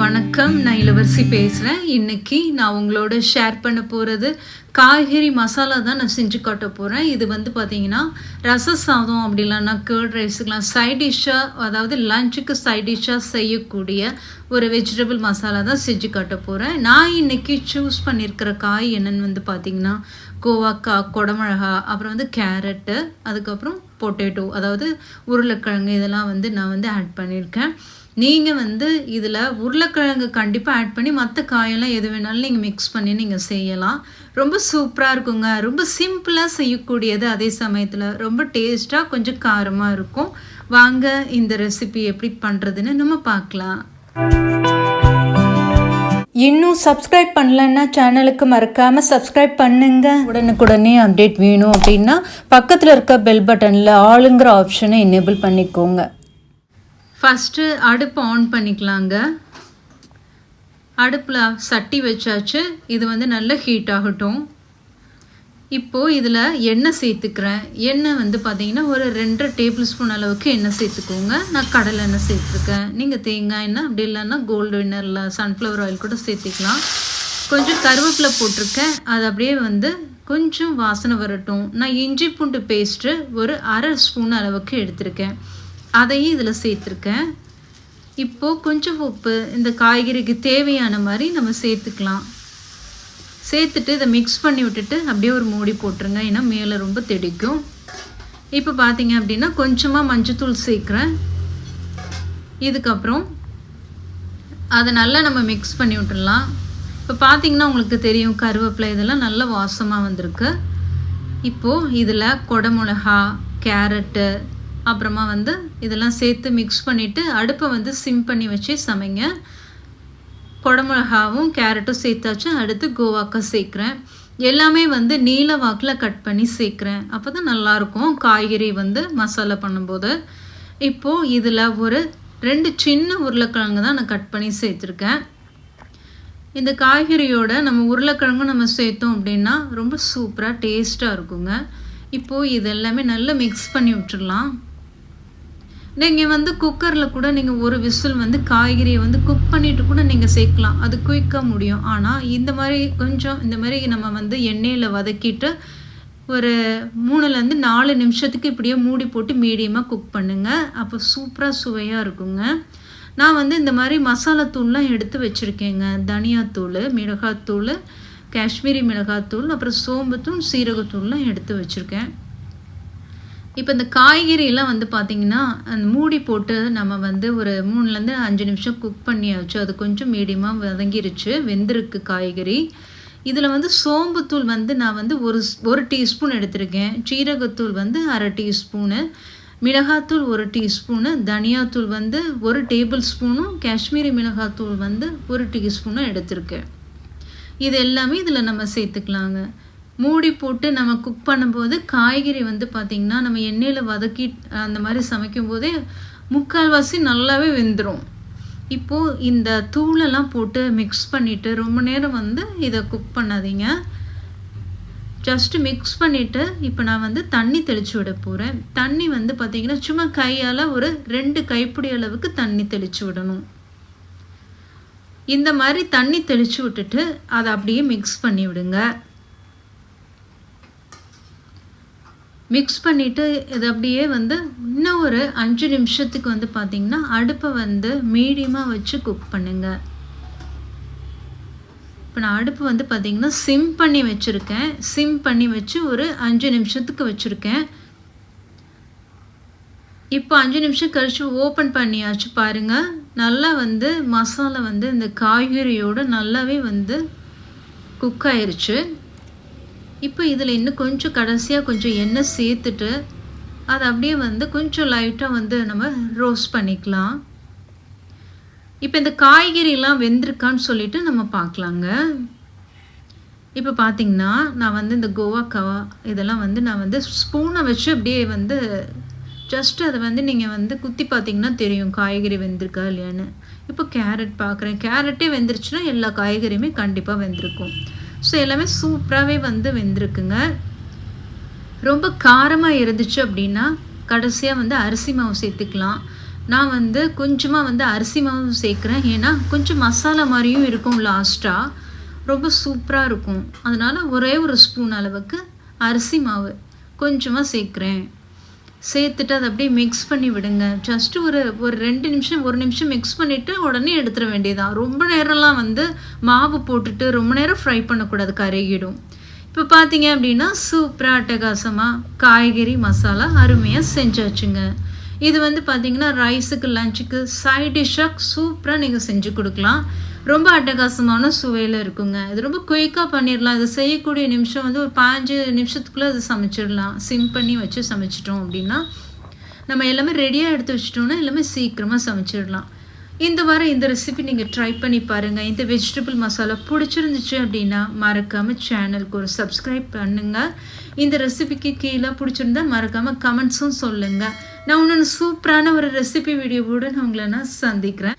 வணக்கம். நான் இளவரசி பேசுகிறேன் இன்னைக்கு நான் உங்களோட ஷேர் பண்ண போகிறது காய்கறி மசாலா தான் நான் செஞ்சு காட்ட போகிறேன் இது வந்து பார்த்தீங்கன்னா ரச சாதம் அப்படி இல்லைன்னா கேர்ட் ரைஸுக்கெலாம் சைட் டிஷ்ஷாக அதாவது லஞ்சுக்கு சைட் டிஷ்ஷாக செய்யக்கூடிய ஒரு வெஜிடபிள் மசாலா தான் செஞ்சு காட்ட போகிறேன் நான் இன்னைக்கு சூஸ் பண்ணியிருக்கிற காய் என்னென்னு வந்து பார்த்தீங்கன்னா கோவாக்காய் குடமிளகா அப்புறம் வந்து கேரட்டு அதுக்கப்புறம் பொட்டேட்டோ அதாவது உருளைக்கிழங்கு இதெல்லாம் வந்து நான் வந்து ஆட் பண்ணியிருக்கேன். நீங்கள் வந்து இதில் உருளைக்கிழங்கு கண்டிப்பாக ஆட் பண்ணி மற்ற காயெல்லாம் எது வேணாலும் நீங்கள் மிக்ஸ் பண்ணி நீங்கள் செய்யலாம். ரொம்ப சூப்பராக இருக்குங்க. ரொம்ப சிம்பிளாக செய்யக்கூடியது அதே சமயத்தில். ரொம்ப டேஸ்ட்டாக கொஞ்சம் காரமாக இருக்கும். வாங்க இந்த ரெசிபி எப்படி பண்ணுறதுன்னு நம்ம பார்க்கலாம். இன்னும் சப்ஸ்கிரைப் பண்ணலன்னா சேனலுக்கு மறக்காமல் சப்ஸ்கிரைப் பண்ணுங்க. உடனுக்குடனே அப்டேட் வேணும் அப்படின்னா பக்கத்தில் இருக்க பெல் பட்டனில் ஆளுங்கிற ஆப்ஷனை எனேபிள் பண்ணிக்கோங்க. ஃபஸ்ட்டு அடுப்பு ஆன் பண்ணிக்கலாங்க. அடுப்பில் சட்டி வச்சாச்சு. இது வந்து நல்லா ஹீட் ஆகட்டும். இப்போது இதில் எண்ணெய் சேர்த்துக்கிறேன். எண்ணெய் வந்து பார்த்தீங்கன்னா ஒரு ரெண்டரை டேபிள் ஸ்பூன் அளவுக்கு எண்ணெய் சேர்த்துக்கோங்க. நான் கடலை எண்ணெய் சேர்த்துருக்கேன். நீங்கள் தேங்காய் எண்ணெய் அப்படி இல்லைன்னா கோல்டு வின்னரில் சன்ஃப்ளவர் ஆயில் கூட சேர்த்துக்கலாம். கொஞ்சம் கருவேப்பிலை போட்டிருக்கேன். அது அப்படியே வந்து கொஞ்சம் வாசனை வரட்டும். நான் இஞ்சி பூண்டு பேஸ்ட்டு ஒரு அரை ஸ்பூன் அளவுக்கு எடுத்திருக்கேன். அதையும் இதில் சேர்த்துருக்கேன். இப்போது கொஞ்சம் உப்பு இந்த காய்கறிக்கு தேவையான மாதிரி நம்ம சேர்த்துக்கலாம். சேர்த்துட்டு இதை மிக்ஸ் பண்ணி விட்டுட்டு அப்படியே ஒரு மூடி போட்டுருங்க ஏன்னா மேலே ரொம்ப தெடிக்கும். இப்போ பார்த்தீங்க அப்படின்னா கொஞ்சமாக மஞ்சத்தூள் சேர்க்குறேன். இதுக்கப்புறம் அதை நல்லா நம்ம மிக்ஸ் பண்ணி விட்டுடலாம். இப்போ பார்த்தீங்கன்னா உங்களுக்கு தெரியும் கருவேப்பிலை இதெல்லாம் நல்ல வாசமாக வந்திருக்கு. இப்போது இதில் கொடமிளகா கேரட்டு அப்புறமா வந்து இதெல்லாம் சேர்த்து மிக்ஸ் பண்ணிவிட்டு அடுப்பை வந்து சிம் பண்ணி வச்சு சமைங்க. குடமிளகாவும் கேரட்டும் சேர்த்தாச்சு. அடுத்து கோவாக்காய் சேர்க்குறேன். எல்லாமே வந்து நீல வாக்கில் கட் பண்ணி சேர்க்குறேன். அப்போ தான் நல்லாயிருக்கும். காய்கறி வந்து மசாலா பண்ணும்போது. இப்போது இதில் ஒரு ரெண்டு சின்ன உருளைக்கிழங்கு தான் நான் கட் பண்ணி சேர்த்துருக்கேன். இந்த காய்கறியோட நம்ம உருளைக்கிழங்கு நம்ம சேர்த்தோம் அப்படின்னா ரொம்ப சூப்பராக டேஸ்ட்டாக இருக்குங்க. இப்போது இது எல்லாமே நல்லா மிக்ஸ் பண்ணி விட்டுடலாம். நீங்கள் வந்து குக்கரில் கூட நீங்கள் ஒரு விசில் வந்து காய்கறியை வந்து குக் பண்ணிவிட்டு கூட நீங்கள் சேர்க்கலாம். அது குயிக்காக முடியும். ஆனால் இந்த மாதிரி கொஞ்சம் இந்த மாதிரி நம்ம வந்து எண்ணெயில் வதக்கிட்டு ஒரு மூணுலேருந்து நாலு நிமிஷத்துக்கு இப்படியே மூடி போட்டு மீடியமாக குக் பண்ணுங்கள் அப்போ சூப்பராக சுவையாக இருக்குங்க. நான் வந்து இந்த மாதிரி மசாலா தூள்லாம் எடுத்து வச்சுருக்கேங்க. தனியாத்தூள் மிளகாத்தூள் காஷ்மீரி மிளகாத்தூள் அப்புறம் சோம்புத்தூள் சீரகத்தூள்லாம் எடுத்து வச்சுருக்கேன். இப்போ இந்த காய்கறியெல்லாம் வந்து பார்த்திங்கன்னா அந்த மூடி போட்டு நம்ம வந்து ஒரு மூணுலேருந்து அஞ்சு நிமிஷம் குக் பண்ணியாச்சு. அது கொஞ்சம் மீடியமாக வதங்கிருச்சு. வெந்திருக்கு காய்கறி. இதில் வந்து சோம்புத்தூள் வந்து நான் வந்து ஒரு ஒரு டீஸ்பூன் எடுத்திருக்கேன். சீரகத்தூள் வந்து அரை டீஸ்பூனு மிளகாத்தூள் ஒரு டீஸ்பூனு தனியாத்தூள் வந்து ஒரு டேபிள் ஸ்பூனும் காஷ்மீரி மிளகாத்தூள் வந்து ஒரு டீஸ்பூனும் எடுத்திருக்கேன். இது எல்லாமே இதில் நம்ம சேர்த்துக்கலாங்க. மூடி போட்டு நம்ம குக் பண்ணும்போது காய்கறி வந்து பார்த்திங்கன்னா நம்ம எண்ணெயில் வதக்கி அந்த மாதிரி சமைக்கும் போதே முக்கால்வாசி நல்லாவே வெந்துடும் இப்போது இந்த தூளெல்லாம் போட்டு மிக்ஸ் பண்ணிவிட்டு ரொம்ப நேரம் வந்து இதை குக் பண்ணாதீங்க. ஜஸ்ட்டு மிக்ஸ் பண்ணிவிட்டு இப்போ நான் வந்து தண்ணி தெளித்து விட போகிறேன் தண்ணி வந்து பார்த்திங்கன்னா சும்மா கையால் ஒரு ரெண்டு கைப்பிடி அளவுக்கு தண்ணி தெளித்து விடணும். இந்த மாதிரி தண்ணி தெளித்து விட்டுட்டு அதை அப்படியே மிக்ஸ் பண்ணி விடுங்க. மிக்ஸ் பண்ணிவிட்டு இது அப்படியே வந்து இன்னும் ஒரு அஞ்சு நிமிஷத்துக்கு வந்து பார்த்திங்கன்னா அடுப்பை வந்து மீடியமாக வச்சு குக் பண்ணுங்கள் இப்போ நான் அடுப்பு வந்து பார்த்திங்கன்னா சிம் பண்ணி வச்சுருக்கேன். சிம் பண்ணி வச்சு ஒரு அஞ்சு நிமிஷத்துக்கு வச்சுருக்கேன். இப்போ அஞ்சு நிமிஷம் கழித்து ஓப்பன் பண்ணியாச்சு பாருங்கள் நல்லா வந்து மசாலா வந்து இந்த காய்கறியோடு நல்லாவே வந்து குக் ஆயிடுச்சு இப்போ இதில் இன்னும் கொஞ்சம் கடைசியாக கொஞ்சம் எண்ணெய் சேர்த்துட்டு அதை அப்படியே வந்து கொஞ்சம் லைட்டாக வந்து நம்ம ரோஸ்ட் பண்ணிக்கலாம். இப்போ இந்த காய்கறிலாம் வெந்திருக்கான்னு சொல்லிட்டு நம்ம பார்க்கலாங்க. இப்போ பார்த்திங்கன்னா நான் வந்து இந்த கோவாக்காவா இதெல்லாம் வந்து நான் வந்து ஸ்பூனை வச்சு அப்படியே வந்து ஜஸ்ட் அதை வந்து நீங்கள் வந்து குத்தி பார்த்தீங்கன்னா தெரியும் காய்கறி வெந்திருக்கா இல்லையான்னு. இப்போ கேரட் பார்க்குறேன். கேரட்டே வெந்துருச்சுன்னா எல்லா காய்கறியுமே கண்டிப்பாக வெந்திருக்கும். ஸோ எல்லாமே சூப்பராகவே வந்து வெந்திருக்குங்க. ரொம்ப காரமாக இருந்துச்சு அப்படின்னா கடைசியாக வந்து அரிசி மாவு சேர்த்துக்கலாம். நான் வந்து கொஞ்சமாக வந்து அரிசி மாவு சேர்க்குறேன். ஏன்னா கொஞ்சம் மசாலா மாதிரியும் இருக்கும் லாஸ்ட்டாக ரொம்ப சூப்பராக இருக்கும். அதனால் ஒரே ஒரு ஸ்பூன் அளவுக்கு அரிசி மாவு கொஞ்சமாக சேர்க்குறேன். சேர்த்துட்டு அதை அப்படியே மிக்ஸ் பண்ணி விடுங்க. ஜஸ்ட்டு ஒரு ஒரு ரெண்டு நிமிஷம் ஒரு நிமிஷம் மிக்ஸ் பண்ணிவிட்டு உடனே எடுத்துட வேண்டியதான் ரொம்ப நேரம்லாம் வந்து மாவு போட்டுட்டு ரொம்ப நேரம் ஃப்ரை பண்ணக்கூடாது கருகிடும். இப்போ பார்த்தீங்க அப்படின்னா சூப்பராக அட்டகாசமாக காய்கறி மசாலா அருமையாக செஞ்சாச்சுங்க. இது வந்து பார்த்தீங்கன்னா ரைஸுக்கு லஞ்சுக்கு சைட் டிஷ்ஷாக சூப்பராக நீங்கள் செஞ்சு கொடுக்கலாம். ரொம்ப அட்டகாசமான சுவையில் இருக்குங்க. இது ரொம்ப குயிக்காக பண்ணிடலாம் இது செய்யக்கூடிய நிமிஷம் வந்து ஒரு பாஞ்சு நிமிஷத்துக்குள்ளே அது சமைச்சிடலாம் சிம் பண்ணி வச்சு சமைச்சிட்டோம் அப்படின்னா நம்ம எல்லாமே ரெடியாக எடுத்து வச்சிட்டோம்னா எல்லாமே சீக்கிரமாக சமைச்சிடலாம் இந்த வாரம் இந்த ரெசிபி நீங்கள் ட்ரை பண்ணி பாருங்கள் இந்த வெஜிடபிள் மசாலா பிடிச்சிருந்துச்சு அப்படின்னா மறக்காமல் சேனலுக்கு ஒரு சப்ஸ்கிரைப் பண்ணுங்கள் இந்த ரெசிபிக்கு கீழே பிடிச்சிருந்தா மறக்காமல் கமெண்ட்ஸும் சொல்லுங்கள் நான் இன்னொன்று சூப்பரான ஒரு ரெசிபி வீடியோவோடு நான் உங்களை நான் சந்திக்கிறேன்.